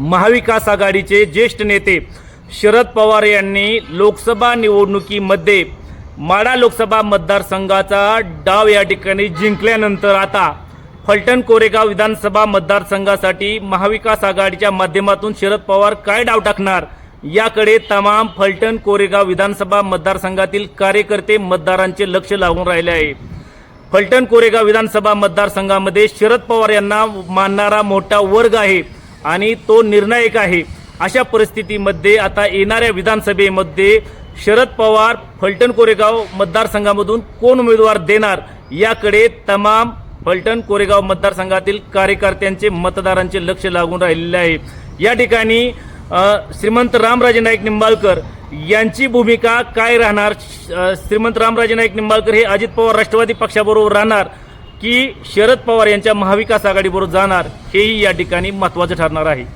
महाविकास आघाडीचे ज्येष्ठ नेते शरद पवार यांनी लोकसभा निवडणुकीमध्ये माडा लोकसभा मतदारसंघाचा डाव या ठिकाणी जिंकल्यानंतर आता फलटण कोरेगाव विधानसभा मतदारसंघासाठी महाविकास आघाडीच्या माध्यमातून शरद पवार काय डाव टाकणार? याकडे तमाम फलटण कोरेगाव विधानसभा मतदारसंघातील कार्यकर्ते मतदारांचे लक्ष लागून राहिले आहे. फलटण कोरेगाव विधानसभा मतदारसंघामध्ये शरद पवार यांना मानणारा मोठा वर्ग आहे. आणि तो निर्णायक आहे. अशा परिस्थितीमध्ये आता येणाऱ्या विधानसभेमध्ये शरद पवार फलटण कोरेगाव मतदारसंघामधून कोण उमेदवार देणार याकडे तमाम फलटण कोरेगाव मतदारसंघातील कार्यकर्त्यांचे मतदारांचे लक्ष लागून राहिलेले आहे. या ठिकाणी श्रीमंत रामराजे नाईक निंबाळकर यांची भूमिका काय राहणार? श्रीमंत रामराजे नाईक निंबाळकर हे अजित पवार राष्ट्रवादी पक्षाबरोबर राहणार. की शरद पवार यांच्या महाविकास आघाडीबरोबर जाणार हेही या ठिकाणी महत्त्वाचं ठरणार आहे.